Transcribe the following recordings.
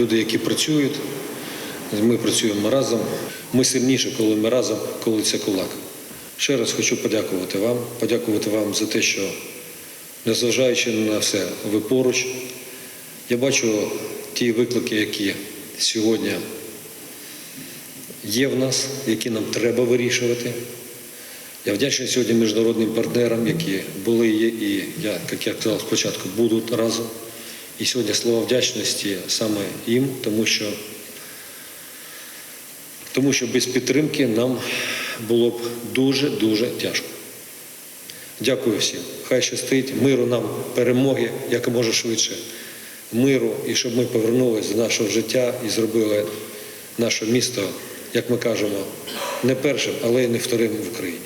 люди, які працюють. Ми працюємо разом. Ми сильніші, коли ми разом, коли це кулак. Ще раз хочу подякувати вам, подякувати вам за те, що незважаючи на все, ви поруч. Я бачу ті виклики, які сьогодні є в нас, які нам треба вирішувати. Я вдячний сьогодні міжнародним партнерам, які були є, і я, як я казав спочатку, будуть разом. І сьогодні слова вдячності саме їм, тому що, тому що без підтримки нам було б дуже-дуже тяжко. Дякую всім. Хай щастить, миру нам, перемоги, якомога швидше, миру, і щоб ми повернулися до нашого життя і зробили наше місто, як ми кажемо, не першим, але й не вторим в Україні.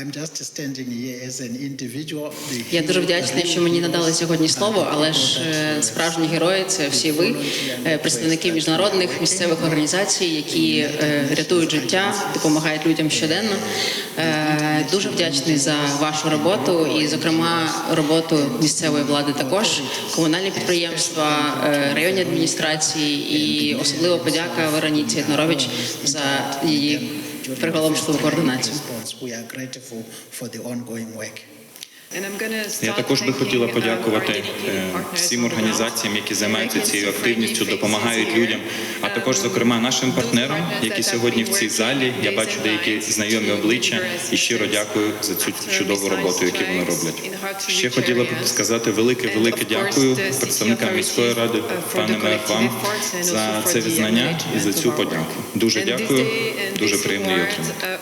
I'm just standing here as an individual. Я дуже вдячний, що мені надали сьогодні слово, але ж е, справжні герої це всі ви, е, представники міжнародних місцевих організацій, які е, рятують життя, допомагають людям щоденно. Дуже вдячний за вашу роботу і, зокрема, роботу місцевої влади також, комунальні підприємства, районні адміністрації і особливо подяка Вероніці Єднорович за її Franco Lopes concorda, Nath. Я також би хотіла подякувати е, всім організаціям, які займаються цією активністю, допомагають людям, а також, зокрема, нашим партнерам, які сьогодні в цій залі. Я бачу деякі знайомі обличчя і щиро дякую за цю чудову роботу, яку вони роблять. Ще хотіла б сказати велике, велике дякую представникам міської ради, пане мер, вам за це визнання і за цю подяку. Дуже дякую, дуже приємно її отримати.